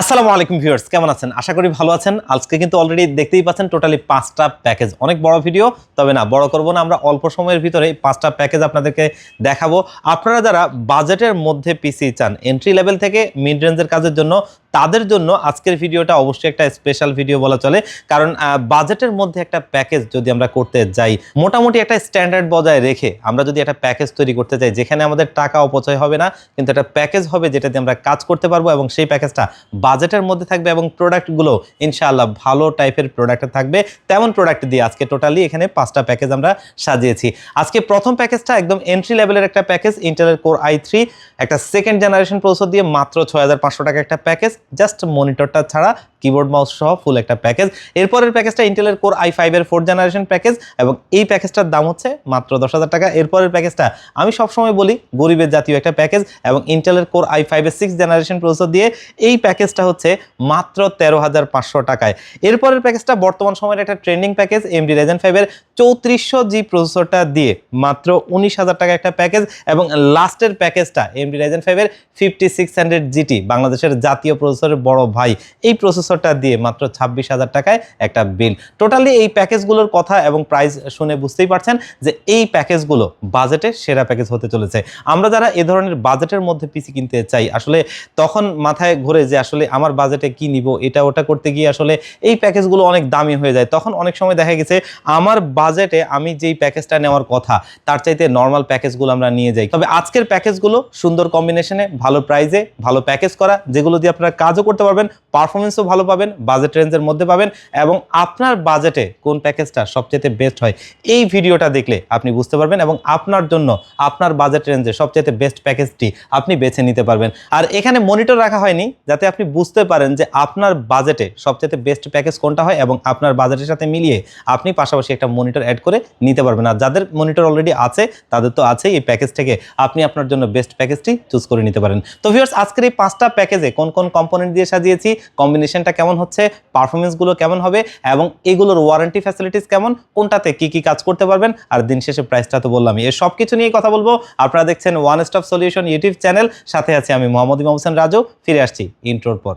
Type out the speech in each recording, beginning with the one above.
আসসালামু আলাইকুম ভিউয়ার্স, কেমন আছেন? আশা করি ভালো আছেন। আজকে কিন্তু অলরেডি দেখতেই পাচ্ছেন টোটালি পাঁচটা প্যাকেজ অনেক বড় ভিডিও তবে না, বড় করব না, আমরা অল্প সময়ের ভিতরে পাঁচটা প্যাকেজ আপনাদেরকে দেখাবো। আপনারা যারা বাজেটের মধ্যে পিসি চান এন্ট্রি লেভেল থেকে মিড রেঞ্জের কাজের জন্য তাদের জন্য আজকের ভিডিওটা অবশ্যই একটা স্পেশাল ভিডিও বলা চলে। কারণ বাজেটের মধ্যে একটা প্যাকেজ যদি আমরা করতে যাই, মোটামুটি একটা স্ট্যান্ডার্ড বজায় রেখে আমরা যদি একটা প্যাকেজ তৈরি করতে চাই, যেখানে আমাদের টাকা অপচয় হবে না, কিন্তু একটা প্যাকেজ হবে যেটাতে আমরা কাজ করতে পারব এবং সেই প্যাকেজটা বাজেটের মধ্যে থাকবে এবং প্রোডাক্টগুলো ইনশাআল্লাহ ভালো টাইপের প্রোডাক্ট থাকবে। তেমন প্রোডাক্ট দিয়ে আজকে টোটালি এখানে পাঁচটা প্যাকেজ আমরা সাজিয়েছি। আজকে প্রথম প্যাকেজটা একদম এন্ট্রি লেভেলের একটা প্যাকেজ ইন্টেলের কোর আই থ্রি একটা সেকেন্ড জেনারেশন প্রসেসর দিয়ে মাত্র ছয় হাজার পাঁচশো টাকা একটা প্যাকেজ জাস্ট মনিটরটা ছাড়া কিবোর্ড মাউস সহ ফুল একটা প্যাকেজ এরপরের প্যাকেজটা ইন্টেলের কোর আই ফাইভের ফোর্থ জেনারেশন প্যাকেজ এবং এই প্যাকেজটার দাম হচ্ছে মাত্র দশ হাজার টাকা। এরপরের প্যাকেজটা আমি সবসময় বলি, গরিবের জাতীয় একটা প্যাকেজ এবং ইন্টেলের কোর আই ফাইভের সিক্স জেনারেশন প্রসেসর দিয়ে এই প্যাকেজটা হচ্ছে মাত্র তেরো হাজার পাঁচশো টাকায়। এরপরের প্যাকেজটা বর্তমান সময়ের একটা ট্রেন্ডিং প্যাকেজ এমডি রেজেন ফাইভের চৌত্রিশশো জি প্রসেসরটা দিয়ে মাত্র উনিশ হাজার টাকা একটা প্যাকেজ এবং লাস্টের প্যাকেজটা এমডি রেজেন ফাইভের ফিফটি সিক্স হান্ড্রেড জিটি বাংলাদেশের জাতীয় প্রসেসরের বড় ভাই। এই প্রসেসরটা দিয়ে মাত্র ছাব্বিশ হাজার টাকায় একটা বিল। টোটালি এই প্যাকেজগুলোর কথা এবং প্রাইস শুনে বুঝতেই পারছেন যে এই প্যাকেজগুলো বাজেটের সেরা প্যাকেজ হতে চলেছে। আমরা যারা এ ধরনের বাজেটের মধ্যে পিসি কিনতে চাই, আসলে তখন মাথায় ঘুরে যে আসলে আমার বাজেটে কি নিব, এটা ওটা করতে গিয়ে আসলে এই প্যাকেজগুলো অনেক দামি হয়ে যায়। তখন অনেক সময় দেখা গেছে আমার বাজেটে আমি যেই প্যাকেজটা নেওয়ার কথা, তার চাইতে নর্মাল প্যাকেজগুলো আমরা নিয়ে যাই। তবে আজকের প্যাকেজগুলো সুন্দর কম্বিনেশনে ভালো প্রাইজে ভালো প্যাকেজ করা, যেগুলো দিয়ে আপনারা কাজও করতে পারবেন পারফরমেন্সও ভালো পাবেন বাজেট রেঞ্জের মধ্যে পাবেন এবং আপনার বাজেটে কোন প্যাকেজটা সবচেয়ে বেস্ট হয় এই ভিডিওটা দেখলে আপনি বুঝতে পারবেন এবং আপনার জন্য আপনার বাজেট রেঞ্জে সবচেয়ে বেস্ট প্যাকেজটি আপনি বেছে নিতে পারবেন। আর এখানে মনিটর রাখা হয়নি, যাতে আপনি বুঝতে পারেন যে আপনার বাজেটে সবচেয়ে বেস্ট প্যাকেজ কোনটা হয় এবং আপনার বাজেটের সাথে মিলিয়ে আপনি পাশাপাশি একটা মনিটর অ্যাড করে নিতে পারবেন। আর যাদের মনিটর অলরেডি আছে, তাদের তো আছেই এই প্যাকেজ থেকে আপনি আপনার জন্য বেস্ট প্যাকেজটি চুজ করে নিতে পারেন। তো ভিউয়ার্স আজকের এই পাঁচটা প্যাকেজে কোন কোন কম্পোনেন্ট দিয়ে সাজিয়েছি? কম্বিনেশনটা কেমন হচ্ছে পারফরমেন্সগুলো কেমন হবে এবং এগুলোর ওয়ারেন্টি ফ্যাসিলিটিস কেমন, কোনটাতে কি কি কাজ করতে পারবেন, আর দিন শেষে প্রাইসটা তো বললাম। এই সব কিছু নিয়ে কথা বলব। আপনারা দেখছেন one stop solution YouTube channel সাথে আছি আমি মোহাম্মদ ইমাম হোসেন রাজু, ফিরে আসছি ইন্ট্রোর পর।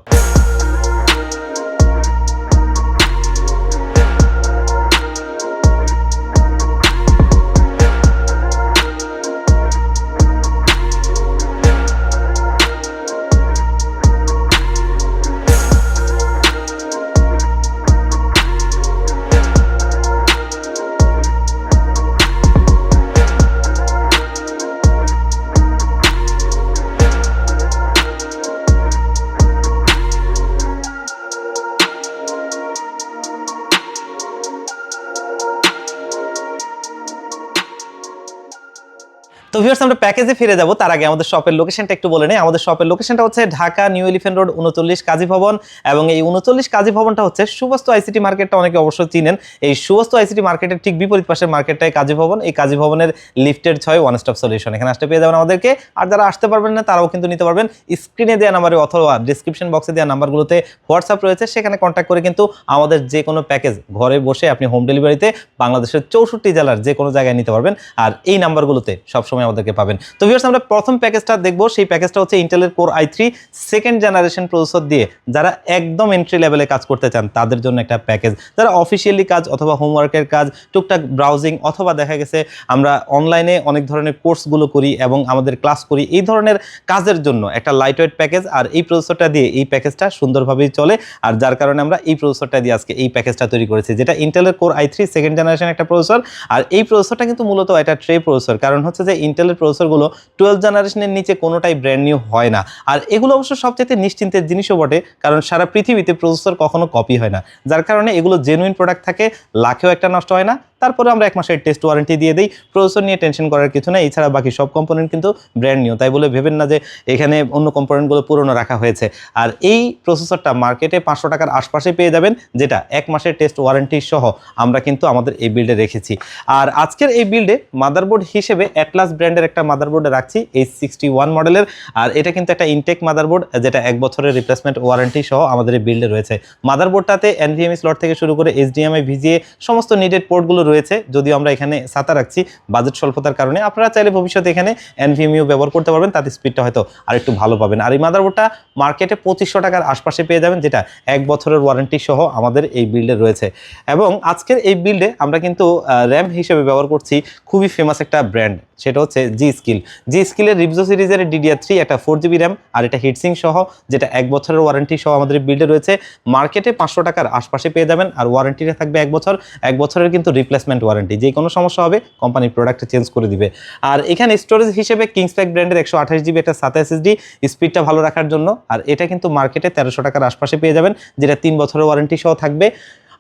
আমরা প্যাকেজে ফিরে যাব। তার আগে আমাদের শপের লোকেশনটা একটু বলে নেই। আমাদের শপের লোকেশনটা হচ্ছে ঢাকা নিউ এলিফেন্ট রোড উনচল্লিশ কাজী ভবন এবং এই উনচল্লিশ কাজী ভবনটা হচ্ছে সুবস্তু আইসিটি মার্কেটটা অনেকে অবশ্যই চিনেন। এই সুবস্তু আইসিটি মার্কেটের ঠিক বিপরীত পাশের মার্কেটটাই কাজী ভবন। এই কাজী ভবনের লিফটের ছয় ওয়ান স্টপ সলিউশন এখানে আসতে পেয়ে যাবেন আমাদেরকে। আর যারা আসতে পারবেন না, তারাও কিন্তু নিতে পারবেন। স্ক্রিনে দেওয়া নাম্বারে অথবা ডিসক্রিপশন বক্সে দেওয়া নাম্বারগুলোতে হোয়াটসঅ্যাপ রয়েছে। সেখানে কন্ট্যাক্ট করে কিন্তু আমাদের যে কোনো প্যাকেজ ঘরে বসে আপনি হোম ডেলিভারিতে বাংলাদেশের চৌষট্টি জেলার যে কোনো জায়গায় নিতে পারবেন। আর এই নাম্বারগুলোতে সবসময় আমাদেরকে পাবেন। তো ভিউয়ার্স আমরা প্রথম প্যাকেজটা দেখব। সেই প্যাকেজটা হচ্ছে ইন্টেলের core i three second generation processor দিয়ে যারা একদম এন্ট্রি লেভেলে কাজ করতে চান, তাদের জন্য একটা প্যাকেজ যারা অফিসিয়ালি কাজ অথবা হোমওয়ার্কের কাজ, টুকটাক ব্রাউজিং অথবা দেখা গেছে আমরা অনলাইনে অনেক ধরনের কোর্সগুলো করি এবং আমাদের ক্লাস করি, এই ধরনের কাজের জন্য একটা লাইট ওয়েট প্যাকেজ আর এই প্রসেসরটা দিয়ে এই প্যাকেজটা সুন্দরভাবেই চলে। আর যার কারণে আমরা এই প্রসেসরটা দিয়ে আজকে এই প্যাকেজটা তৈরি করেছি, যেটা ইন্টেলের core i three second generation একটা প্রসেসর আর এই প্রসেসরটা কিন্তু মূলত একটা ট্রে প্রসেসর কারণ হচ্ছে যে ইন্টেলের প্রসেসরগুলো টুয়েলভ জেনারেশনের নিচে কোনোটাই ব্র্যান্ড নিউ হয় না। আর এগুলো অবশ্য সবচেয়ে নিশ্চিন্তের জিনিসও বটে, কারণ সারা পৃথিবীতে প্রসেসর কখনো কপি হয় না। যার কারণে এগুলো জেনুইন প্রোডাক্ট থাকে লাখেও একটা নষ্ট হয় না তারপরে আমরা এক মাসের টেস্ট ওয়ারেন্টি দিয়ে দিই। প্রসেসর নিয়ে টেনশন করার কিছু না এছাড়া বাকি সব কম্পোনেন্ট কিন্তু ব্র্যান্ড নিউ তাই বলে ভেবেন না যে এখানে অন্য কম্পোনেন্টগুলো পুরনো রাখা হয়েছে। আর এই প্রসেসরটা মার্কেটে পাঁচশো টাকার আশপাশে পেয়ে যাবেন, যেটা এক মাসের টেস্ট ওয়ারেন্টি সহ আমরা কিন্তু আমাদের এই বিল্ডে রেখেছি। আর আজকের এই বিল্ডে মাদারবোর্ড হিসেবে অ্যাটলাস ব্র্যান্ডের একটা মাদারবোর্ডে রাখছি এই সিক্সটি ওয়ান মডেলের আর এটা কিন্তু একটা ইনটেক মাদারবোর্ড যেটা এক বছরের রিপ্লেসমেন্ট ওয়ারেন্টি সহ আমাদের এই বিল্ডে রয়েছে। মাদারবোর্ডটাতে এনভিএমই স্লট থেকে শুরু করে এইচডিএমআই ভিজিএ সমস্ত নিডেড পোর্টগুলো রয়েছে, যদিও আমরা এখানে সাতা রাখছি বাজেট স্বল্পতার কারণে। আপনারা চাইলে ভবিষ্যতে এখানে এনভিএমইউ ব্যবহার করতে পারবেন, তাতে স্পিডটা হয়তো আর একটু ভালো পাবেন। আর এই মাদারবোর্ডটা মার্কেটে পঁচিশশো টাকার আশপাশে পেয়ে যাবেন, যেটা এক বছরের ওয়ারেন্টি সহ আমাদের এই বিল্ডে রয়েছে। এবং আজকের এই বিল্ডে আমরা কিন্তু র্যাম হিসেবে ব্যবহার করছি, খুবই ফেমাস একটা ব্র্যান্ড সেটা হচ্ছে জি স্কিল জি স্কিলের রিবজো সিরিজের ডিডিআর থ্রি একটা ফোর জিবি র্যাম আর এটা হিটসিং সহ, যেটা এক বছরের ওয়ারেন্টি সহ আমাদের বিল্ডে রয়েছে। মার্কেটে পাঁচশো টাকার আশপাশে পেয়ে যাবেন আর ওয়ারেন্টিটা থাকবে এক বছর। এক বছরের কিন্তু রিপ্লেসমেন্ট ওয়ারেন্টি যে কোনো সমস্যা হবে কোম্পানি প্রোডাক্ট চেঞ্জ করে দিবে। আর এখানে স্টোরেজ হিসেবে কিংসপ্যাক ব্র্যান্ডের একশো আঠাশ জিবি একটা সাত এসএসডি স্পিডটা ভালো রাখার জন্য। আর এটা কিন্তু মার্কেটে তেরোশো টাকার আশপাশে পেয়ে যাবেন, যেটা তিন বছরের ওয়ারেন্টি সহ থাকবে।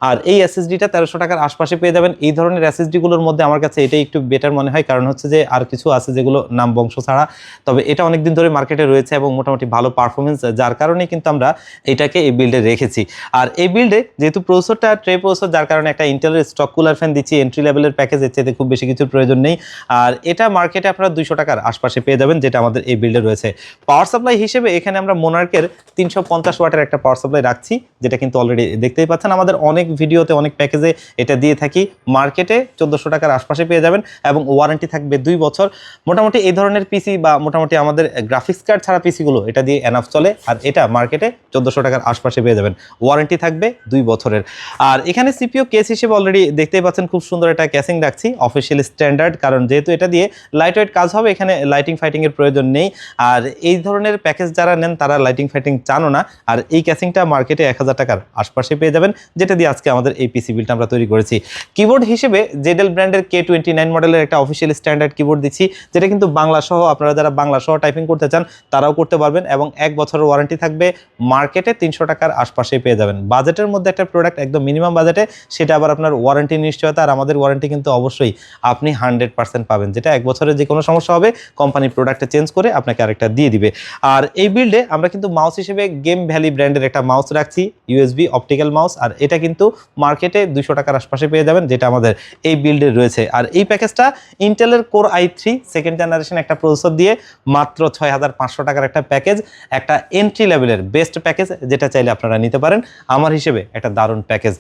আর এই এসএসডিটা তেরোশো টাকার আশপাশে পেয়ে যাবেন। এই ধরনের এসএসডিগুলোর মধ্যে আমার কাছে এটাই একটু বেটার মনে হয়, কারণ হচ্ছে যে আর কিছু আছে যেগুলো নাম বংশ ছাড়া। তবে এটা অনেকদিন ধরে মার্কেটে রয়েছে এবং মোটামুটি ভালো পারফরমেন্স যার কারণেই কিন্তু আমরা এটাকে এই বিল্ডে রেখেছি। আর এই বিল্ডে যেহেতু প্রসেসরটা ট্রে প্রসেসর যার কারণে একটা ইন্টেলের স্টক কুলার ফ্যান দিচ্ছি এন্ট্রি লেভেলের প্যাকেজ চাইতে খুব বেশি কিছুর প্রয়োজন নেই। আর এটা মার্কেটে আপনারা দুইশো টাকার আশপাশে পেয়ে যাবেন, যেটা আমাদের এই বিল্ডে রয়েছে। পাওয়ার সাপ্লাই হিসেবে এখানে আমরা মোনার্কের তিনশো পঞ্চাশ ওয়াটের একটা পাওয়ার সাপ্লাই রাখছি, যেটা কিন্তু অলরেডি দেখতেই পাচ্ছেন। আমাদের অনেক ভিডিওতে অনেক প্যাকেজে এটা দিয়ে থাকি। মার্কেটে চোদ্দোশো টাকার আশপাশে পেয়ে যাবেন এবং ওয়ারেন্টি থাকবে দুই বছর। মোটামুটি এই ধরনের পিসি বা মোটামুটি আমাদের গ্রাফিক্স কার্ড ছাড়া পিসিগুলো এটা দিয়ে এনাফ চলে। আর এটা মার্কেটে চোদ্দোশো টাকার আশপাশে পেয়ে যাবেন। ওয়ারেন্টি থাকবে দুই বছরের। আর এখানে সিপিও কেস হিসেবে অলরেডি দেখতেই পাচ্ছেন খুব সুন্দর একটা ক্যাসিং রাখছি অফিসিয়াল স্ট্যান্ডার্ড কারণ যেহেতু এটা দিয়ে লাইট ওয়েট কাজ হবে, এখানে লাইটিং ফাইটিংয়ের প্রয়োজন নেই। আর এই ধরনের প্যাকেজ যারা নেন তারা লাইটিং ফাইটিং চানো না। আর এই ক্যাসিংটা মার্কেটে এক হাজার টাকার আশপাশে পেয়ে যাবেন, যেটা দিয়ে আমাদের এই পিসি বিলটা আমরা তৈরি করেছি। কিবোর্ড হিসেবে জেডেল ব্র্যান্ডের কে টোয়েন্টি নাইন মডেলের একটা অফিসিয়াল স্ট্যান্ডার্ড কিবোর্ড দিচ্ছি, যেটা কিন্তু বাংলা সহ আপনারা যারা বাংলা সহ টাইপিং করতে চান, তারাও করতে পারবেন এবং এক বছরের ওয়ারেন্টি থাকবে। মার্কেটে তিনশো টাকার আশপাশে পেয়ে যাবেন। বাজেটের মধ্যে একটা প্রোডাক্ট একদম মিনিমাম বাজেটে সেটা আবার আপনার ওয়ারেন্টি নিশ্চয়তা, আর আমাদের ওয়ারেন্টি কিন্তু অবশ্যই আপনি হান্ড্রেড পার্সেন্ট পাবেন, যেটা এক বছরের যে কোনো সমস্যা হবে কোম্পানি প্রোডাক্টটা চেঞ্জ করে আপনাকে আরেকটা দিয়ে দিবে। আর এই বিল্ডে আমরা কিন্তু মাউস হিসেবে গেম ভ্যালি ব্র্যান্ডের একটা মাউস রাখছি ইউএসবি অপটিক্যাল মাউস আর এটা কিন্তু মার্কেটে দুশো টাকার আশপাশে পেয়ে যাবেন, যেটা আমাদের এই বিল্ডে রয়েছে। আর এই প্যাকেজটা ইন্টেলের core i three second generation একটা প্রসেসর দিয়ে মাত্র ছয় হাজার পাঁচশো টাকার একটা প্যাকেজ একটা এন্ট্রি লেভেলের বেস্ট প্যাকেজ যেটা চাইলে আপনারা নিতে পারেন। আমার হিসেবে একটা দারুণ প্যাকেজ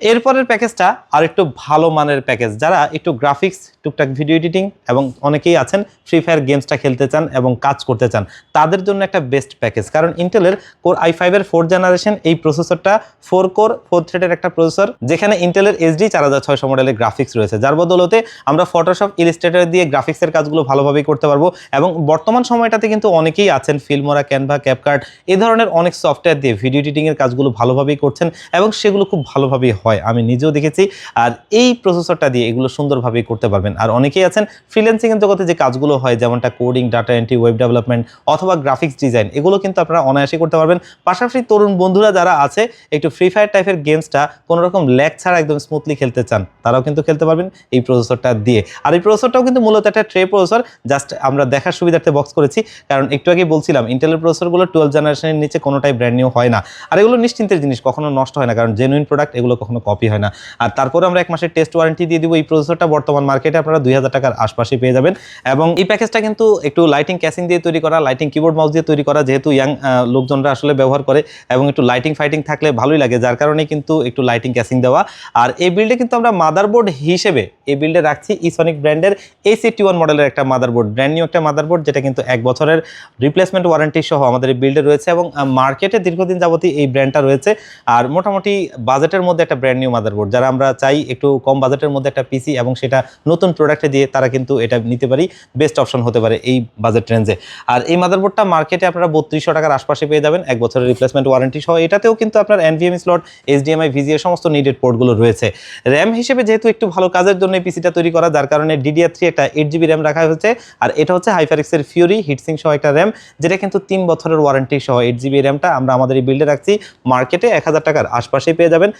এরপরের প্যাকেজটা আর একটু ভালো মানের প্যাকেজ। যারা একটু গ্রাফিক্স টুকটাক ভিডিও এডিটিং এবং অনেকেই আছেন ফ্রি ফায়ার গেমসটা খেলতে চান এবং কাজ করতে চান, তাদের জন্য একটা বেস্ট প্যাকেজ কারণ ইন্টেলের কোর আই ফাইভের ফোর জেনারেশন এই প্রসেসরটা ফোর কোর ফোর থ্রেডের একটা প্রসেসর যেখানে ইন্টেলের এইচডি চার হাজার ছয়শো মডেলের গ্রাফিক্স রয়েছে। যার বদলতে আমরা ফটোশপ ইলিস্ট্রেটর দিয়ে গ্রাফিক্সের কাজগুলো ভালোভাবেই করতে পারব এবং বর্তমান সময়টাতে কিন্তু অনেকেই আছেন ফিল্মোরা ক্যানভা ক্যাপকার্ট এ ধরনের অনেক সফটওয়্যার দিয়ে ভিডিও এডিটিংয়ের কাজগুলো ভালোভাবেই করছেন এবং সেগুলো খুব ভালোভাবেই হয়। আমি নিজেও দেখেছি। আর এই প্রসেসরটা দিয়ে এগুলো সুন্দরভাবেই করতে পারবেন। আর অনেকেই আছেন ফ্রিল্যান্সিংয়ের জগতে যে কাজগুলো হয়, যেমনটা coding data entry web development অথবা গ্রাফিক্স ডিজাইন এগুলো কিন্তু আপনারা অনায়াসে করতে পারবেন। পাশাপাশি তরুণ বন্ধুরা যারা আছে, একটু ফ্রি ফায়ার টাইপের গেমসটা কোনো রকম ল্যাগ ছাড়া একদম স্মুথলি খেলতে চান, তারাও কিন্তু খেলতে পারবেন এই প্রসেসরটা দিয়ে। আর এই প্রসেসরটাও কিন্তু মূলত একটা ট্রে প্রসেসর জাস্ট আমরা দেখার সুবিধার্থে বক্স করেছি। কারণ একটু আগেই বলছিলাম ইন্টেলের প্রসেসরগুলো টুয়েলভ জেনারেশনের নিচে কোনোটাই ব্র্যান্ড নিউ হয় না। আর এগুলো নিশ্চিন্তের জিনিস, কখনো নষ্ট হয় না। কারণ জেনুইন প্রোডাক্ট এগুলো কখনো কপি হয় না। আর তারপরে আমরা এক মাসের টেস্ট ওয়ারেন্টি দিয়ে দিব। এই প্রসেসরটা বর্তমান মার্কেটে আপনারা দুই হাজার টাকার আশপাশে পেয়ে যাবেন। এবং এই প্যাকেজটা কিন্তু একটু লাইটিং ক্যাসিং দিয়ে তৈরি করা লাইটিং কিবোর্ড মাউস দিয়ে তৈরি করা, যেহেতু ইয়াং লোকজনরা আসলে ব্যবহার করে এবং একটু লাইটিং ফাইটিং থাকলে ভালোই লাগে। যার কারণে কিন্তু একটু লাইটিং ক্যাসিং দেওয়া। আর এই বিল্ডে কিন্তু আমরা মাদারবোর্ড হিসেবে এই বিল্ডে রাখছি ইসনিক ব্র্যান্ডের এ সিটি ওয়ান মডেলের একটা মাদারবোর্ড ব্র্যান্ড নিউ একটা মাদারবোর্ড যেটা কিন্তু এক বছরের রিপ্লেসমেন্ট ওয়ারেন্টি সহ আমাদের এই বিল্ডে রয়েছে। এবং মার্কেটে দীর্ঘদিন যাবতীয় এই ব্র্যান্ডটা রয়েছে। আর মোটামুটি বাজেটের মধ্যে একটা ব্র্যান্ড নিউ মাদারবোর্ড যারা আমরা চাই একটু কম বাজেটের মধ্যে একটা পিসি এবং সেটা নতুন প্রোডাক্টে দিয়ে তারা কিন্তু এটা নিতে পারি। বেস্ট অপশন হতে পারে এই বাজেট রেঞ্জে আর এই মাদারবোর্ডটা মার্কেটে আপনারা বত্রিশশো টাকার আশপাশে পেয়ে যাবেন। এক বছরের রিপ্লেসমেন্ট ওয়ারেন্টি সহ। এটাতেও কিন্তু আপনার এনভিএমই স্লট এইচডিএমআই ভিজিএ সমস্ত নিডেড পোর্টগুলো রয়েছে। র্যাম হিসেবে যেহেতু একটু ভালো কাজের জন্য এই পিসিটা তৈরি করা, যার কারণে ডিডিআর থ্রি একটা এইট জিবি র্যাম রাখা হয়েছে। আর এটা হচ্ছে হাইফারেক্সের ফিউরি হিটসিং সহ একটা র্যাম যেটা কিন্তু তিন বছরের ওয়ারেন্টি সহ এইট জিবি র্যামটা আমরা আমাদের এই বিল্ডে রাখছি। মার্কেটে এক হাজার টাকার আশপাশেই পেয়ে যাবেন।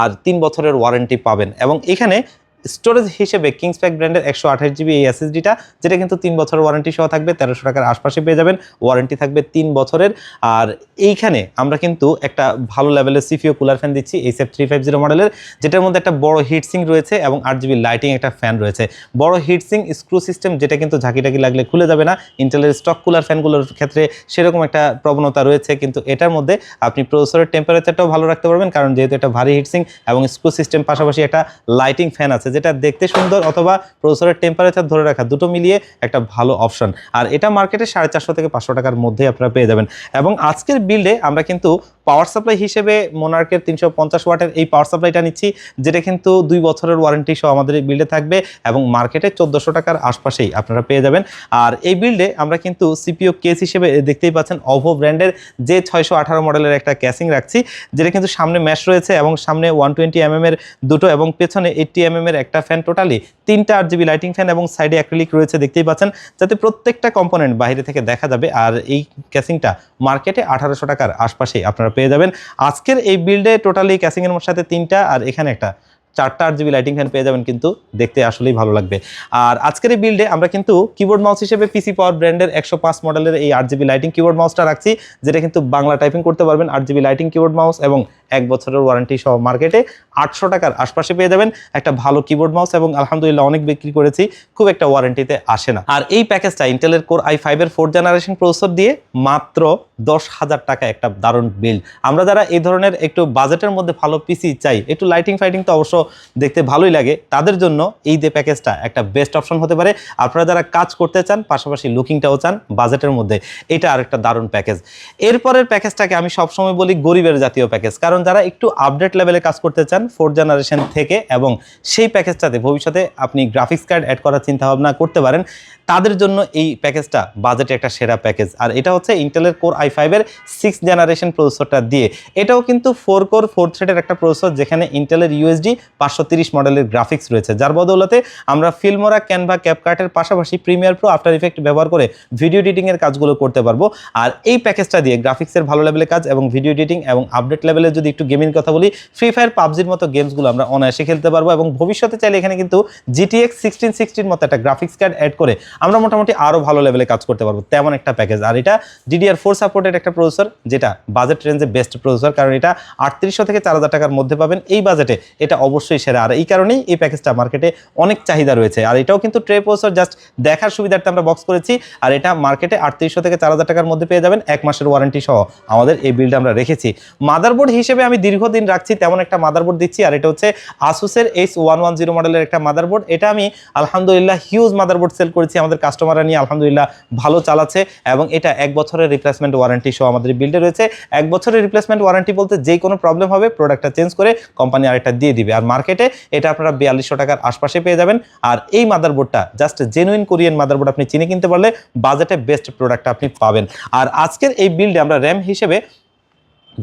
আর তিন বছরের ওয়ারেন্টি পাবেন। এবং এখানে স্টোরেজ হিসেবে কিংসপ্যাক ব্র্যান্ডের একশো আঠাশ জিবি এই এসএসডিটা, যেটা কিন্তু তিন বছরের ওয়ারেন্টি সহ থাকবে, তেরোশো টাকার আশপাশে পেয়ে যাবেন, ওয়ারেন্টি থাকবে তিন বছরের। আর এইখানে আমরা কিন্তু একটা ভালো লেভেলের সিপিও কুলার ফ্যান দিচ্ছি এই সেফ থ্রি ফাইভ জিরো মডেলের, যেটার মধ্যে একটা বড় হিটসিং রয়েছে এবং আট জিবি লাইটিং একটা ফ্যান রয়েছে। বড় হিটসিং স্ক্রু সিস্টেম, যেটা কিন্তু ঝাঁকিটাকি লাগলে খুলে যাবে না। ইন্টেলের স্টক কুলার ফ্যানগুলোর ক্ষেত্রে সেরকম একটা প্রবণতা রয়েছে, কিন্তু এটার মধ্যে আপনি প্রসেসরের টেম্পারেচারটাও ভালো রাখতে পারবেন, কারণ যেহেতু এটা ভারী হিটসিং এবং স্ক্রু সিস্টেম পাশাপাশি একটা লাইটিং ফ্যান আছে আছে, যেটা দেখতে সুন্দর অথবা প্রসেসরের টেম্পারেচার ধরে রাখা, দুটো মিলিয়ে একটা ভালো অপশন আর এটা মার্কেটে সাড়ে চারশো থেকে পাঁচশো টাকার মধ্যেই আপনারা পেয়ে যাবেন। এবং আজকের বিল্ডে আমরা কিন্তু পাওয়ার সাপ্লাই হিসেবে মোনার্কের তিনশো পঞ্চাশ ওয়াটের এই পাওয়ার সাপ্লাইটা নিচ্ছি, যেটা কিন্তু দুই বছরের ওয়ারেন্টি সহ আমাদের এই বিল্ডে থাকবে এবং মার্কেটে চোদ্দোশো টাকার আশপাশেই আপনারা পেয়ে যাবেন। আর এই বিল্ডে আমরা কিন্তু সিপিও কেস হিসেবে দেখতেই পাচ্ছেন অভো ব্র্যান্ডের যে ছয়শো আঠারো মডেলের একটা ক্যাসিং রাখছি, যেটা কিন্তু সামনে ম্যাশ রয়েছে এবং সামনে ওয়ান টোয়েন্টি এম এর দুটো এবং পেছনে এইটটি এম এর একটা ফ্যান টোটালি তিনটা আট জিবি লাইটিং ফ্যান এবং সাইডে অ্যাক্রিলিক রয়েছে, দেখতেই পাচ্ছেন। যাতে প্রত্যেকটা কম্পোনেন্ট বাইরে থেকে দেখা যাবে, আর এই ক্যাসিংটা মার্কেটে আঠারোশো টাকার আশপাশেই আপনারা পেয়ে যাবেন। আজকের এই বিল্ডে টোটালি ক্যাসিংয়ের সাথে তিনটা, আর এখানে একটা চারটা আট জিবি লাইটিং ফ্যান পেয়ে যাবেন কিন্তু দেখতে আসলেই ভালো লাগবে। আর আজকের এই বিল্ডে আমরা কিন্তু কিবোর্ড মাউস হিসেবে পিসি পাওয়ার ব্র্যান্ডের একশো পাঁচ মডেলের এই আট জিবি লাইটিং কিবোর্ড মাউসটা রাখছি, যেটা কিন্তু বাংলা টাইপিং করতে পারবেন আট জিবি লাইটিং কিবোর্ড মাউস এবং এক বছরের ওয়ারেন্টি সহ মার্কেটে আটশো টাকার আশপাশে পেয়ে যাবেন একটা ভালো কিবোর্ড মাউস এবং আলহামদুলিল্লাহ অনেক বিক্রি করেছি, খুব একটা ওয়ারেন্টিতে আসে না। আর এই প্যাকেজটা ইন্টেলের কোর আই ফাইভের ফোর্থ জেনারেশন প্রসেসর দিয়ে মাত্র দশ হাজার টাকা একটা দারুণ বিল্ড আমরা যারা এই ধরনের একটু বাজেটের মধ্যে ভালো পিসি চাই, একটু লাইটিং ফাইটিং তো অবশ্য দেখতে ভালোই লাগে। তাদের জন্য এই যে প্যাকেজটা একটা বেস্ট অপশন হতে পারে। আপনারা যারা কাজ করতে চান, পাশাপাশি লুকিংটাও চান বাজেটের মধ্যে, এটা আরেকটা দারুণ প্যাকেজ। এরপরের প্যাকেজটাকে আমি সবসময় বলি গরিবের জাতীয় প্যাকেজ। কারণ যারা একটু আপডেট লেভেলে কাজ করতে চান ফোর্থ জেনারেশন থেকে এবং সেই প্যাকেজটাতে ভবিষ্যতে আপনি গ্রাফিক্স কার্ড অ্যাড করার চিন্তাভাবনা করতে পারেন। তাদের জন্য এই প্যাকেজটা বাজেটে একটা সেরা প্যাকেজ। আর এটা হচ্ছে ইন্টেলের কোর আই ফাইভের সিক্স জেনারেশন প্রসেসরটা দিয়ে। এটাও কিন্তু ফোর কোর ফোর থ্রেডের একটা প্রসেসর যেখানে ইন্টেলের ইউএসডি পাঁচশো মডেলের গ্রাফিক্স রয়েছে। যার বদৌলতে আমরা ফিল্মোরা ক্যানভা ক্যাপকার্টের পাশাপাশি প্রিমিয়ার প্রো আফটার ইফেক্ট ব্যবহার করে ভিডিও এডিটিংয়ের কাজগুলো করতে পারব। আর এই প্যাকেজটা দিয়ে গ্রাফিক্সের ভালো লেভেলের কাজ এবং ভিডিও এডিটিং এবং আপডেট লেভেলে যদি একটু গেমিং কথা বলি ফ্রি ফায়ার পাবজির মতো গেমসগুলো আমরা অনায়াসে খেলতে পারব এবং ভবিষ্যতে চাইলে এখানে কিন্তু জিটিএক্স সিক্সটিন সিক্সটির মতো একটা গ্রাফিক্স কার্ড অ্যাড করে আমরা মোটামুটি আরও ভালো লেভেলে কাজ করতে পারব, তেমন একটা প্যাকেজ আর এটা ডিডিআর ফোর সাপোর্টেড একটা প্রসেসর যেটা বাজেট রেঞ্জে বেস্ট প্রসেসর কারণ এটা আটত্রিশশো থেকে চার হাজার টাকার মধ্যে পাবেন। এই বাজেটে এটা অবশ্যই সেরা। আর এই কারণেই এই প্যাকেজটা মার্কেটে অনেক চাহিদা রয়েছে। আর এটাও কিন্তু ট্রে প্রসেসর জাস্ট দেখার সুবিধার্থে আমরা বক্স করেছি। আর এটা মার্কেটে আটত্রিশশো থেকে চার হাজার টাকার মধ্যে পেয়ে যাবেন এক মাসের ওয়ারেন্টি সহ। আমাদের এই বিলটা আমরা রেখেছি। মাদারবোর্ড হিসেবে আমি দীর্ঘদিন রাখছি, তেমন একটা মাদারবোর্ড দিচ্ছি। আর এটা হচ্ছে আসুসের এইচ ওয়ান ওয়ান জিরো মডেলের একটা মাদারবোর্ড এটা আমি আলহামদুলিল্লাহ হিউজ মাদারবোর্ড সেল করেছি। আমাদের কাস্টমাররা নিয়ে আলহামদুলিল্লাহ ভালো চালাচ্ছে এবং এটা এক বছরের রিপ্লেসমেন্ট ওয়ারেন্টি সহ আমাদের বিল্ডে রয়েছে। এক বছরের রিপ্লেসমেন্ট ওয়ারেন্টি বলতে যে কোনো প্রবলেম হবে প্রোডাক্টটা চেঞ্জ করে কোম্পানি আরেকটা দিয়ে দিবে। আর মার্কেটে এটা আপনারা বিয়াল্লিশশো টাকার আশপাশে পেয়ে যাবেন। আর এই মাদারবোর্ডটা জাস্ট জেনুইন কোরিয়ান মাদারবোর্ড আপনি চিনে কিনতে পারলে বাজেটে বেস্ট প্রোডাক্টটা আপনি পাবেন। আর আজকের এই বিল্ডে আমরা র্যাম হিসেবে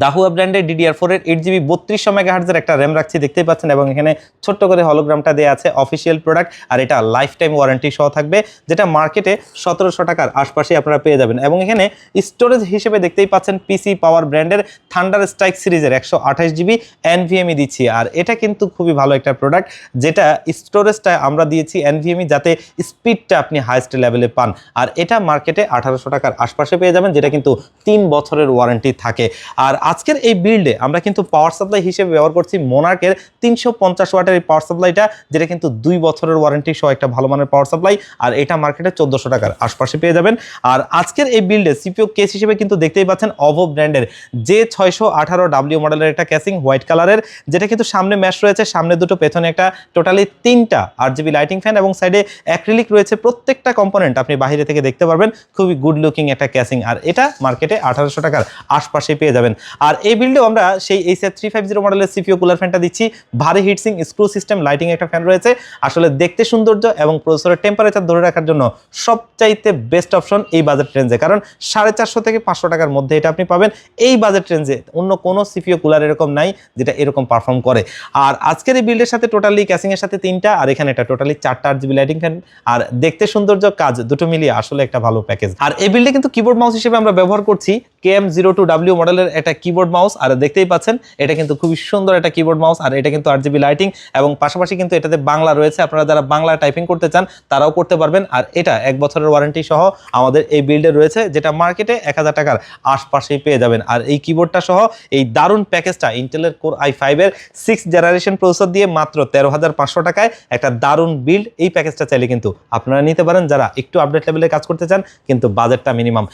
দাহুয়া ব্র্যান্ডের ডিডিআর ফোরের এইট জিবি বত্রিশশো মেগাহার্জের একটা র্যাম রাখছি, দেখতেই পাচ্ছেন, এবং এখানে ছোট্ট করে হলোগ্রামটা দেওয়া আছে অফিসিয়াল প্রোডাক্ট আর এটা লাইফ টাইম ওয়ারেন্টি সহ থাকবে, যেটা মার্কেটে সতেরোশো টাকার আশপাশে আপনারা পেয়ে যাবেন। এবং এখানে স্টোরেজ হিসেবে দেখতেই পাচ্ছেন পিসি পাওয়ার ব্র্যান্ডের থান্ডার স্ট্রাইক সিরিজের একশো আঠাশ জিবি এনভিএমই দিচ্ছি। আর এটা কিন্তু খুবই ভালো একটা প্রোডাক্ট যেটা স্টোরেজটা আমরা দিয়েছি এনভিএমই যাতে স্পিডটা আপনি হাইস্ট লেভেলে পান। আর এটা মার্কেটে আঠারোশো টাকার আশপাশে পেয়ে যাবেন, যেটা কিন্তু তিন বছরের ওয়ারেন্টি থাকে। আর আজকের এই বিল্ডে আমরা কিন্তু পাওয়ার সাপ্লাই হিসেবে ব্যবহার করছি মোনার্কের তিনশো পঞ্চাশ ওয়াটের এই পাওয়ার সাপ্লাইটা যেটা কিন্তু দুই বছরের ওয়ারেন্টি সহ একটা ভালো মানের পাওয়ার সাপ্লাই আর এটা মার্কেটে চোদ্দোশো টাকার আশপাশে পেয়ে যাবেন। আর আজকের এই বিল্ডে সিপিও কেস হিসেবে কিন্তু দেখতেই পাচ্ছেন অভো ব্র্যান্ডের যে ছয়শো আঠারো ডাব্লিউ মডেলের একটা ক্যাসিং হোয়াইট কালারের যেটা কিন্তু সামনে ম্যাশ রয়েছে, সামনে দুটো, পেছনে একটা টোটালি তিনটা আট জিবি লাইটিং ফ্যান এবং সাইডে অ্যাক্রিলিক রয়েছে প্রত্যেকটা কম্পোনেন্ট আপনি বাইরে থেকে দেখতে পারবেন। খুবই গুড লুকিং একটা ক্যাসিং আর এটা মার্কেটে আঠারোশো টাকার আশপাশে পেয়ে যাবেন। আর এই বিল্ডেও আমরা সেই এইচ থ্রি ফাইভ জিরো মডেলের সিপিও কুলার ফ্যানটা দিচ্ছি। ভারী হিটসিং স্ক্রু সিস্টেম লাইটিং একটা ফ্যান রয়েছে। আসলে দেখতে সৌন্দর্য এবং প্রসেসরের টেম্পারেচার ধরে রাখার জন্য সবচাইতে বেস্ট অপশন এই বাজেট রেঞ্জে কারণ সাড়ে চারশো থেকে পাঁচশো টাকার মধ্যে এটা আপনি পাবেন। এই বাজেট রেঞ্জে অন্য কোনো সিপিও কুলার এরকম নাই, যেটা এরকম পারফর্ম করে। আর আজকের এই বিল্ডের সাথে টোটালি ক্যাসিংয়ের সাথে তিনটা, আর এখানে এটা টোটালি চারটা আট জিবি লাইটিং ফ্যান আর দেখতে সৌন্দর্য, কাজ দুটো মিলিয়ে আসলে একটা ভালো প্যাকেজ আর এই বিল্ডে কিন্তু কিবোর্ড মাউস হিসেবে আমরা ব্যবহার করছি। K M zero two W মডেলের একটা কিবোর্ড মাউস আর দেখতেই পাচ্ছেন, এটা কিন্তু খুবই সুন্দর একটা কিবোর্ড মাউস আর এটা কিন্তু আট জিবি লাইটিং এবং পাশাপাশি কিন্তু এটাতে বাংলা রয়েছে। আপনারা যারা বাংলা টাইপিং করতে চান, তারাও করতে পারবেন। আর এটা এক বছরের ওয়ারেন্টি সহ আমাদের এই বিল্ডে রয়েছে, যেটা মার্কেটে এক হাজার টাকার আশপাশেই পেয়ে যাবেন। আর এই কিবোর্ডটা সহ এই দারুণ প্যাকেজটা ইন্টেলের কোর আই ফাইভের সিক্স জেনারেশন প্রসেসর দিয়ে মাত্র তেরো হাজার পাঁচশো টাকায় একটা দারুণ বিল্ড এই প্যাকেজটা চাইলে কিন্তু আপনারা নিতে পারেন। যারা একটু আপডেট লেভেলে কাজ করতে চান, কিন্তু বাজেটটা মিনিমাম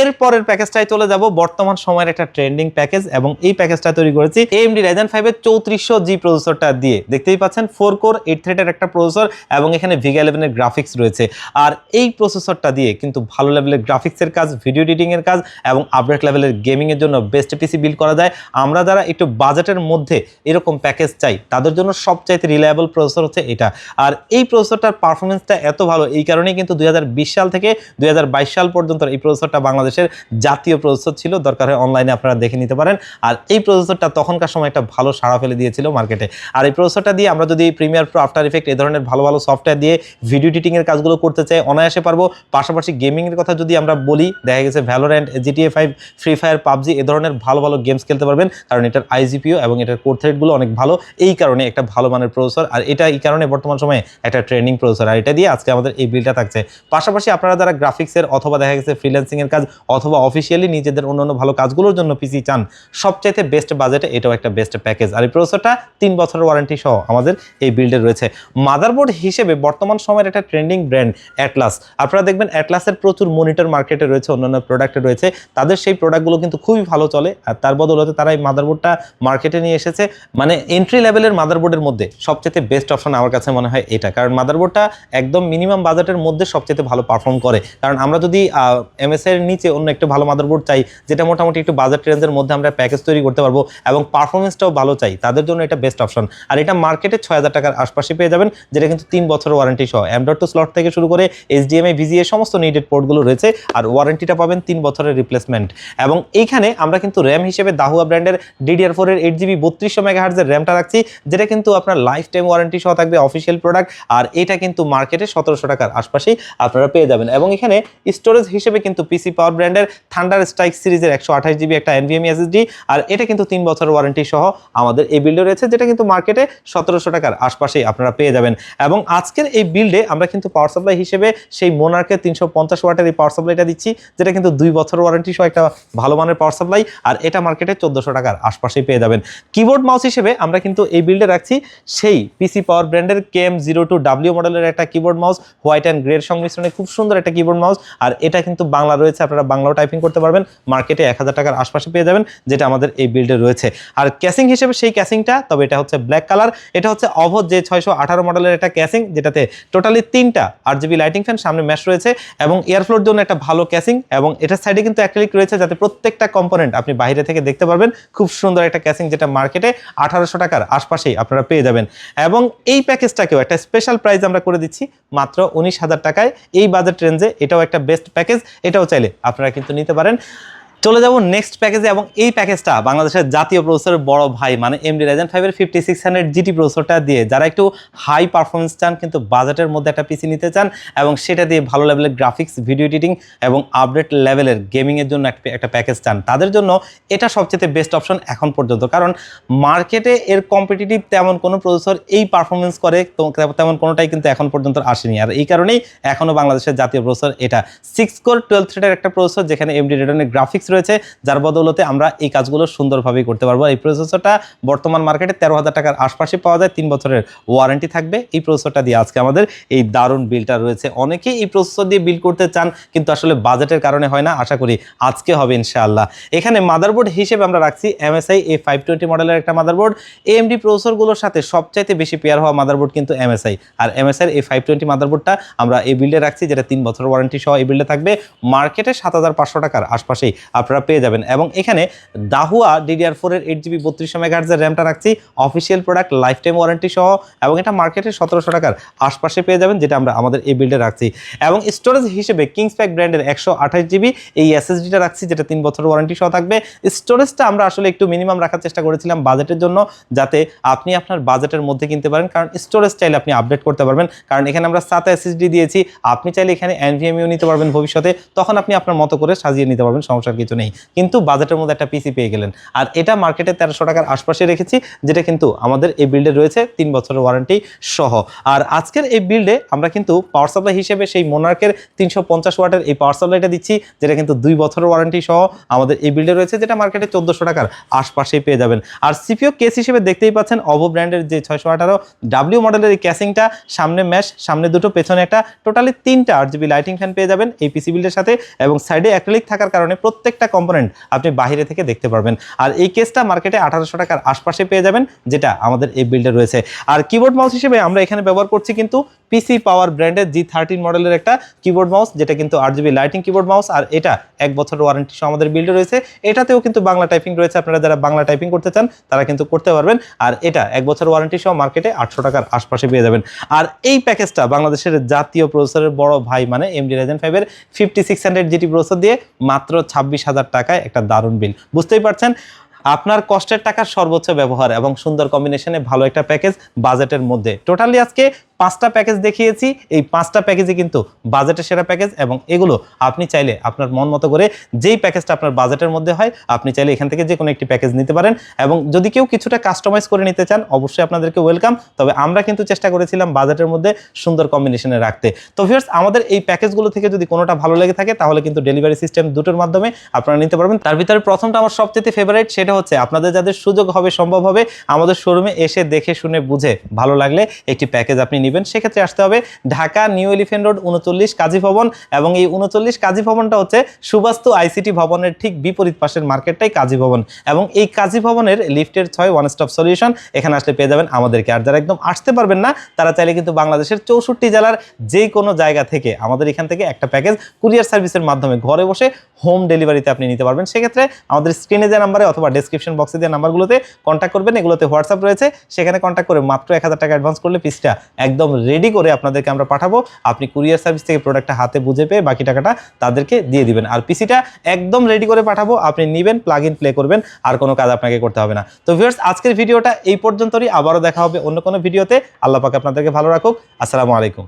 এরপরের প্যাকেজটাই চলে যাব। বর্তমান সময়ের একটা ট্রেন্ডিং প্যাকেজ এবং এই প্যাকেজটা তৈরি করেছি এএমডি রাইজেন ফাইভের চৌত্রিশশো জি প্রসেসরটা দিয়ে। দেখতেই পাচ্ছেন ফোর কোর এইট থ্রেডের একটা প্রসেসর এবং এখানে ভিগা ইলেভেনের গ্রাফিক্স রয়েছে। আর এই প্রসেসরটা দিয়ে কিন্তু ভালো লেভেলের গ্রাফিক্সের কাজ ভিডিও এডিটিংয়ের কাজ এবং আপডেট লেভেলের গেমিংয়ের জন্য বেস্ট পিসি বিল করা যায়। আমরা যারা একটু বাজেটের মধ্যে এরকম প্যাকেজ চাই, তাদের জন্য সবচাইতে রিলায়েবল প্রসেসর হচ্ছে এটা। আর এই প্রসেসরটার পারফরমেন্সটা এত ভালো, এই কারণেই কিন্তু দুই হাজার বিশ সাল থেকে দুই হাজার বাইশ সাল পর্যন্ত এই প্রসেসরটা বাংলাদেশের জাতীয় প্রসেসর ছিল। দরকার হয় অনলাইনে আপনারা দেখে নিতে পারেন। আর এই প্রসেসরটা তখনকার সময় একটা ভালো সাড়া ফেলে দিয়েছিল মার্কেটে আর এই প্রসেসরটা দিয়ে আমরা যদি প্রিমিয়ার প্রো আফটার ইফেক্ট এই ধরনের ভালো ভালো সফটওয়্যার দিয়ে ভিডিও এডিটিংয়ের কাজগুলো করতে চাই, অনায়াসে পারব। পাশাপাশি গেমিংয়ের কথা যদি আমরা বলি, দেখা গেছে Valorant GTA five Free Fire PUBG এ ধরনের ভালো ভালো গেমস খেলতে পারবেন। কারণ এটার আইজিপিও এবং এটার কোর থ্রেডগুলো অনেক ভালো। এই কারণে একটা ভালো মানের প্রসেসর আর এটা এই কারণে বর্তমান সময়ে একটা ট্রেন্ডিং প্রসেসর আর এটা দিয়ে আজকে আমাদের এই বিলটা থাকছে। পাশাপাশি আপনারা যারা গ্রাফিক্সের অথবা দেখা গেছে ফ্রিল্যান্সিংয়ের কাজ অথবা অফিসিয়ালি নিজেদের অন্যান্য ভালো কাজগুলোর জন্য পিসি চান, সবচাইতে বেস্ট বাজেটে এটাও একটা বেস্ট প্যাকেজ আর এই প্রসেসরটা তিন বছরের ওয়ারেন্টি সহ আমাদের এই বিল্ডে রয়েছে। মাদারবোর্ড হিসেবে বর্তমান সময়ের একটা ট্রেন্ডিং ব্র্যান্ড অ্যাটলাস আপনারা দেখবেন অ্যাটলাসের প্রচুর মনিটর মার্কেটে রয়েছে, অন্যান্য প্রোডাক্টে রয়েছে। তাদের সেই প্রোডাক্টগুলো কিন্তু খুবই ভালো চলে, আর তার বদলতে তারা এই মাদারবোর্ডটা মার্কেটে নিয়ে এসেছে। মানে এন্ট্রি লেভেলের মাদারবোর্ডের মধ্যে সবচেয়ে বেস্ট অপশন আমার কাছে মনে হয় এটা। কারণ মাদারবোর্ডটা একদম মিনিমাম বাজেটের মধ্যে সবচেয়ে ভালো পারফর্ম করে। কারণ আমরা যদি এমএস এর নিচে অন্য একটু ভালো মাদারবোর্ড চাই, যেটা মোটামুটি একটু বাজেট রেঞ্জের মধ্যে আমরা প্যাকেজ তৈরি করতে পারব এবং পারফরমেন্সটাও ভালো চাই, তাদের জন্য এটা বেস্ট অপশন আর এটা মার্কেটে ছয় হাজার টাকার আশপাশে পেয়ে যাবেন, যেটা কিন্তু তিন বছরের ওয়ারেন্টি সহ। এমডট টু স্লট থেকে শুরু করে এইচডিএমআই ভিজিএ সমস্ত নিডেড পোর্টগুলো রয়েছে, আর ওয়ারেন্টিটা পাবেন তিন বছরের রিপ্লেসমেন্ট এবং এইখানে আমরা কিন্তু র্যাম হিসেবে দাহুয়া ব্র্যান্ডের ডিডিআর ফোর এর এইট জিবি বত্রিশশো মেগাহার্জের র্যামটা রাখছি, যেটা কিন্তু আপনার লাইফ টাইম ওয়ারেন্টি সহ থাকবে অফিসিয়াল প্রোডাক্ট আর এটা কিন্তু মার্কেটে সতেরোশো টাকার আশপাশেই আপনারা পেয়ে যাবেন। এবং এখানে স্টোরেজ হিসেবে কিন্তু পিসি পাওয়ার ব্র্যান্ডের থান্ডার স্ট্রাইক সিরিজের একশো আঠাশ জিবি একটা এনভিএম এসএসডি, আর এটা কিন্তু তিন বছরের ওয়ারেন্টি সহ আমাদের এই বিল্ডে রয়েছে, যেটা কিন্তু মার্কেটে সতেরোশো টাকার আশপাশেই আপনারা পেয়ে যাবেন। এবং আজকের এই বিল্ডে আমরা কিন্তু পাওয়ার সাপ্লাই হিসেবে সেই মোনার্কের তিনশো পঞ্চাশ ওয়াটের এই পাওয়ার সাপ্লাইটা দিচ্ছি, যেটা কিন্তু দুই বছর ওয়ারেন্টি সহ একটা ভালো মানের পাওয়ার সাপ্লাই আর এটা মার্কেটে চোদ্দোশো টাকার আশপাশেই পেয়ে যাবেন। কিবোর্ড মাউস হিসেবে আমরা কিন্তু এই বিল্ডে রাখছি সেই পিসি পাওয়ার ব্র্যান্ডের K M zero two W মডেলের একটা কিবোর্ড মাউস হোয়াইট অ্যান্ড গ্রের সংমিশ্রণে খুব সুন্দর একটা কিবোর্ড মাউস আর এটা কিন্তু বাংলা রয়েছে, আপনারা বাংলাও টাইপিং করতে পারবেন মার্কেটে এক হাজার টাকার আশপাশে পেয়ে যাবেন। যেটা আমাদের এই বিল্ডে রয়েছে। আর ক্যাসিং হিসেবে সেই ক্যাসিংটা তবে এটা হচ্ছে ব্ল্যাক কালার এটা হচ্ছে অভদ যে ছয়শো আঠারো মডেলের একটা ক্যাসিং যেটাতে টোটালি তিনটা আর জিবি লাইটিং ফ্যান সামনে ম্যাশ রয়েছে, এবং এয়ারফ্লোর জন্য একটা ভালো ক্যাসিং এবং এটার সাইডে কিন্তু অ্যাক্রিলিক রয়েছে, যাতে প্রত্যেকটা কম্পোনেন্ট আপনি বাইরে থেকে দেখতে পারবেন, খুব সুন্দর একটা ক্যাসিং যেটা মার্কেটে আঠারোশো টাকার আশপাশেই আপনারা পেয়ে যাবেন। এবং এই প্যাকেজটাকেও একটা স্পেশাল প্রাইস আমরা করে দিচ্ছি, মাত্র উনিশ হাজার টাকায়। এই বাজেট রেঞ্জে এটাও একটা বেস্ট প্যাকেজ এটাও চাইলে আপনারা কিন্তু নিতে পারেন। চলে যাব নেক্সট প্যাকেজে এবং এই প্যাকেজটা বাংলাদেশের জাতীয় প্রসেসরের বড় ভাই মানে এমডি রাইজেন ফাইভের ফিফটি সিক্স হান্ড্রেড জিটি প্রসেসরটা দিয়ে, যারা একটু হাই পারফরমেন্স চান কিন্তু বাজেটের মধ্যে একটা পিসি নিতে চান এবং সেটা দিয়ে ভালো লেভেলের গ্রাফিক্স ভিডিও এডিটিং এবং আপডেট লেভেলের গেমিংয়ের জন্য একটা- একটা প্যাকেজ চান, তাদের জন্য এটা সবচেয়ে বেস্ট অপশন এখন পর্যন্ত। কারণ মার্কেটে এর কম্পিটিটিভ তেমন কোনো প্রসেসর এই পারফরমেন্স করে তেমন কোনোটাই কিন্তু এখন পর্যন্ত আসেনি। আর এই কারণেই এখনও বাংলাদেশের জাতীয় প্রসেসর এটা। সিক্স কোর টুয়েলভ থ্রেডের একটা প্রসেসর যেখানে এমডি রেডনের গ্রাফিক্স রয়েছে, যার বদৌলতে আমরা এই কাজগুলো সুন্দরভাবেই করতে পারব। এই প্রসেসরটা বর্তমান মার্কেটে তেরো হাজার টাকার আশপাশে পাওয়া যায়, তিন বছরের ওয়ারেন্টি থাকবে। এই প্রসেসরটা দিয়ে আজকে আমাদের এই দারুণ বিলটা রয়েছে। অনেকেই এই প্রসেসর দিয়ে বিল করতে চান, কিন্তু আসলে বাজেটের কারণে হয় না। আশা করি আজকে হবে ইনশাআল্লাহ। এখানে মাদারবোর্ড হিসেবে আমরা রাখছি এমএসআই এ ফাইভ টোয়েন্টি মডেলের একটা মাদারবোর্ড এএমডি প্রসেসরগুলোর সাথে সবচাইতে বেশি পেয়ার হওয়া মাদারবোর্ড কিন্তু এমএসআই আর এমএসআই এই ফাইভ টোয়েন্টি মাদারবোর্ডটা আমরা এই বিল্ডে রাখছি, যেটা তিন বছর ওয়ারেন্টি সহ এই বিল্ডে থাকবে। মার্কেটে সাত হাজার পাঁচশো টাকার আশপাশেই আপনারা পেয়ে যাবেন। এবং এখানে দাহুয়া ডিডিআর ফোরের এইট জিবি বত্রিশশো মেগাহার্জের র্যামটা রাখছি official product life time warranty সহ, এবং এটা মার্কেটে সতেরোশো টাকার আশপাশে পেয়ে যাবেন, যেটা আমরা আমাদের এই বিল্ডে রাখছি। এবং স্টোরেজ হিসেবে কিংস প্যাক ব্র্যান্ডের একশো আঠাশ জিবি এই এসএসডিটা রাখছি, যেটা তিন বছর ওয়ারেন্টি সহ থাকবে। স্টোরেজটা আমরা আসলে একটু মিনিমাম রাখার চেষ্টা করেছিলাম বাজেটের জন্য, যাতে আপনি আপনার বাজেটের মধ্যে কিনতে পারেন, কারণ স্টোরেজ চাইলে আপনি আপডেট করতে পারবেন। কারণ এখানে আমরা সাত এসএসডি দিয়েছি, আপনি চাইলে এখানে এনভিএমইও নিতে পারবেন ভবিষ্যতে, তখন আপনি আপনার মতো করে সাজিয়ে নিতে পারবেন, সমস্যার কিছু নেই। কিন্তু বাজেটের মধ্যে একটা পিসি পেয়ে গেলেন। আর এটা মার্কেটে তেরোশো টাকার আশপাশে রেখেছি, যেটা কিন্তু আমাদের এই বিল্ডে রয়েছে, তিন বছরের ওয়ারেন্টি সহ। আর আজকের এই বিল্ডে আমরা কিন্তু পাওয়ার সাপ্লাই হিসেবে সেই মোনার্কের তিনশো পঞ্চাশ ওয়াটের এই পাওয়ার সাপ্লাইটা দিচ্ছি, যেটা কিন্তু দুই বছরের ওয়ারেন্টি সহ আমাদের এই বিল্ডে রয়েছে, যেটা মার্কেটে চোদ্দোশো টাকার আশপাশেই পেয়ে যাবেন। আর সিপিও কেস হিসেবে দেখতেই পাচ্ছেন অভো ব্র্যান্ডের যে ছয়শো আঠারো ডাব্লিউ মডেলের এই ক্যাসিংটা সামনে ম্যাশ সামনে দুটো, পেছনে একটা টোটালি তিনটা আর জিবি লাইটিং ফ্যান পেয়ে যাবেন এই পিসি বিল্ডের সাথে। এবং সাইডে অ্যাক্রিলিক থাকার কারণে প্রত্যেকটা প্রত্যেকটা কম্পোনেন্ট আপনি বাহিরে থেকে দেখতে পারবেন। আর এই কেসটা মার্কেটে আঠারোশো টাকার আশপাশে পেয়ে যাবেন, যেটা আমাদের এই বিল্ডে রয়েছে। আর কিবোর্ড মাউস হিসেবে আমরা এখানে ব্যবহার করছি কিন্তু পিসি পাওয়ার ব্র্যান্ডের জি থার্টিন মডেলের একটা কিবোর্ড মাউস যেটা কিন্তু আট জিবি লাইটিং কিবোর্ড মাউস আর এটা এক বছরের ওয়ারেন্টি সহ আমাদের বিল্ডে রয়েছে। এটাতেও কিন্তু বাংলা টাইপিং রয়েছে। আপনারা যারা বাংলা টাইপিং করতে চান, তারা কিন্তু করতে পারবেন। আর এটা এক বছর ওয়ারেন্টি সহ মার্কেটে আটশো টাকার আশপাশে পেয়ে যাবেন। আর এই প্যাকেজটা বাংলাদেশের জাতীয় প্রসেসরের বড় ভাই মানে এমডি রাজেন ফাইভের fifty six hundred GT processor দিয়ে মাত্র ছাব্বিশ হাজার টাকায় একটা দারুণ বিল বুঝতেই পারছেন? আপনার কষ্টের টাকার সর্বোচ্চ ব্যবহার এবং সুন্দর কম্বিনেশনে ভালো একটা প্যাকেজ বাজেটের মধ্যে। টোটালি আজকে পাঁচটা প্যাকেজ দেখিয়েছি। এই পাঁচটা প্যাকেজই কিন্তু বাজেটের সেরা প্যাকেজ এবং এগুলো আপনি চাইলে আপনার মন মতো করে যেই প্যাকেজটা আপনার বাজেটের মধ্যে হয়, আপনি চাইলে এখান থেকে যে কোনো একটি প্যাকেজ নিতে পারেন এবং যদি কেউ কিছুটা কাস্টমাইজ করে নিতে চান, অবশ্যই আপনাদেরকে ওয়েলকাম তবে আমরা কিন্তু চেষ্টা করেছিলাম বাজেটের মধ্যে সুন্দর কম্বিনেশনে রাখতে। তো ভিউয়ার্স আমাদের এই প্যাকেজগুলো থেকে যদি কোনোটা ভালো লেগে থাকে, তাহলে কিন্তু ডেলিভারি সিস্টেম দুটোর মাধ্যমে আপনারা নিতে পারবেন। তার ভিতরে প্রথমটা আমার সবচেয়ে ফেভারিট সেটা হচ্ছে আপনাদের যাদের সুযোগ হবে, সম্ভব হবে, আমাদের শোরুমে এসে দেখে, শুনে, বুঝে ভালো লাগলে একটি প্যাকেজ আপনি নেবেন। সেক্ষেত্রে আসতে হবে ঢাকা নিউ এলিফেন্ট রোড উনচল্লিশ কাজী ভবন এবং এই উনচল্লিশ কাজী ভবনটা হচ্ছে সুবাস্তু আইসিটি ভবনের ঠিক বিপরীত পাশের মার্কেটটাই কাজী ভবন এবং এই কাজী ভবনের লিফটের ছয় ওয়ান স্টপ সলিউশন এখানে আসলে পেয়ে যাবেন আমাদেরকে। আর যারা একদম আসতে পারবেন না, তারা চাইলে কিন্তু বাংলাদেশের চৌষট্টি জেলার যে কোনো জায়গা থেকে আমাদের এখান থেকে একটা প্যাকেজ কুরিয়ার সার্ভিসের মাধ্যমে ঘরে বসে হোম ডেলিভারিতে আপনি নিতে পারবেন। সেক্ষেত্রে আমাদের স্ক্রিনে যে নাম্বারে অথবা ডেসক্রিপশন বক্সে দেওয়া নাম্বারগুলোতে কন্ট্যাক্ট করবেন, এগুলোতে হোয়াটসঅ্যাপ রয়েছে। সেখানে কন্ট্যাক্ট করে মাত্র এক হাজার টাকা অ্যাডভান্স করলে পিসটা একদম রেডি করে আপনাদেরকে আমরা পাঠাবো। আপনি কুরিয়ার সার্ভিস থেকে প্রোডাক্টটা হাতে বুঝে পেয়ে বাকি টাকাটা তাদেরকে দিয়ে দিবেন। আর পিসিটা একদম রেডি করে পাঠাবো। আপনি নেবেন প্লাগ ইন প্লে করবেন, আর কোনো কাজ আপনাকে করতে হবে না। তো ভিউয়ার্স আজকের ভিডিওটা এই পর্যন্তই আবারও দেখা হবে অন্য কোনো ভিডিওতে। আল্লাহ পাকে আপনাদেরকে ভালো রাখুক। আসসালামু আলাইকুম।